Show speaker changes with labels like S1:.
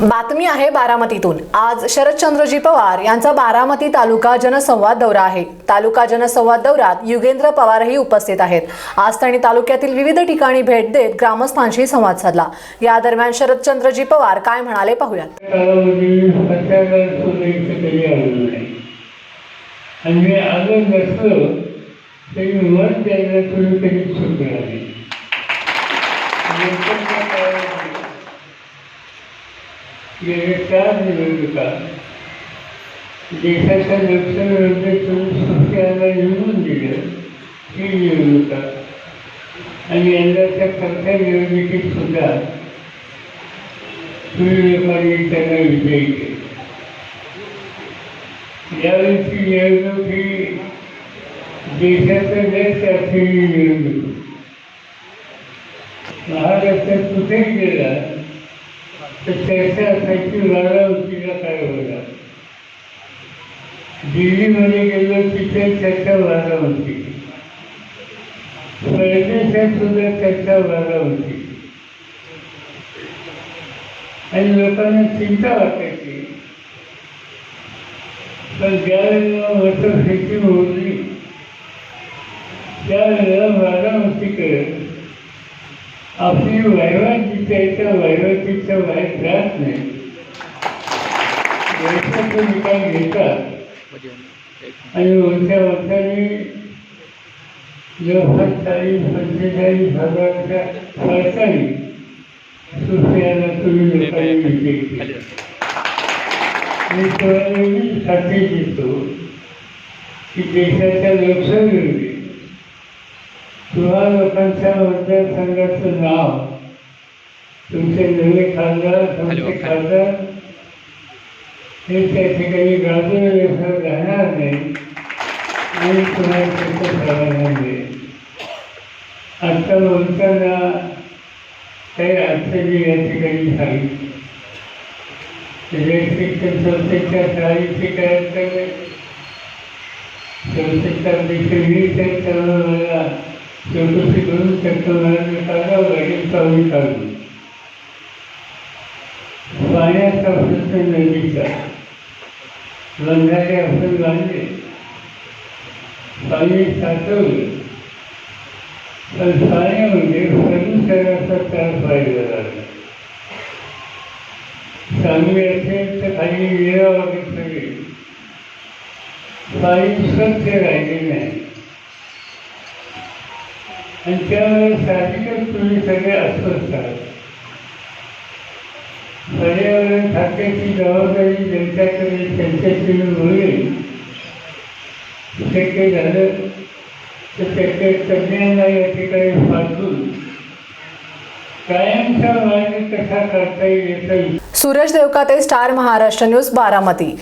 S1: बातमी आहे बारामतीतून. आज शरदचंद्रजी पवार यांचा बारामती तालुका जनसंवाद दौरा आहे. तालुका जनसंवाद दौऱ्यात युगेंद्र पवारही उपस्थित आहेत. आज त्यांनी तालुक्यातील विविध ठिकाणी भेट देत ग्रामस्थांशी संवाद साधला. या दरम्यान शरदचंद्रजी पवार काय म्हणाले पाहुयात.
S2: कधी आणि गेले म्हणजे निवडणुका देशाच्या लोकसभेमध्ये चोवीस सुट्ट्याला निवडून दिलं ही निवडणुका आणि यंदाच्या खर्चा निवडणुकीत सुद्धा सूर्यपाणी त्यांना विजयी केले. यावेळीची निवडणूक ही देशाचं नेट असलेली निवडणूक. महाराष्ट्रात कुठेही गेला तर चर्चा असायची वारावतीला काय होणार? दिल्लीमध्ये गेलो तिथे चर्चा होती. परदेशात सुद्धा चर्चा होती. आणि लोकांना चिंता वाटायची. पण ज्यावेळेला वर्ष वर्षभेटी होती त्यावेळेला आपली वैवाट जिथं वैवाटीच्या बाहेर जात नाही। वर्षाचा निकाल घेतात आणि वरच्या वर्षाने जवळपास चाळीस पंचेचाळीस हजारच्या खर्चाने सुफियाला तुम्ही लोकांनी विजय मी तुम्हाला साठी देतो की देशाच्या लोकसभेमध्ये लोकांच्या मतदारसंघाचं नाव तुमचे नवे खासदार तुमचे खासदार हे त्या ठिकाणी गाजवल्याशिवाय राहणार नाही आणि तुम्हाला त्याचं समाधान मिळेल आत्ता बोलताना काही अडचणी या ठिकाणी सांगितली इलेक्ट्रिक संस्थेच्या शाळेची काय संस्थेच्या वीस मला चौकशी करून शकतो मला काढावं लागेल चालू काढून पाण्याचा प्रश्न नदीचा. बंधारे आपण बांधले. पाणी साठवलं. पण पाण्यामध्ये म्हणजे प्रदूषणाचा त्रास व्हायला लागला. चांगली असेल तर खाली निरा वगैरे पाणी स्वच्छ राहिले नाही. आणि त्यावेळेस साहजिकच तुम्ही सगळे अस्वस्थ आहात. पर्यावरण खात्याची जबाबदारी जनतेकडे त्यांच्यामुळे शक्य झालं तर त्याच्या तज्ज्ञांना या ठिकाणी पाठवून कायमचा मार्ग कसा करता येईल याचा
S1: सूरज देवकाते स्टार महाराष्ट्र न्यूज बारामती.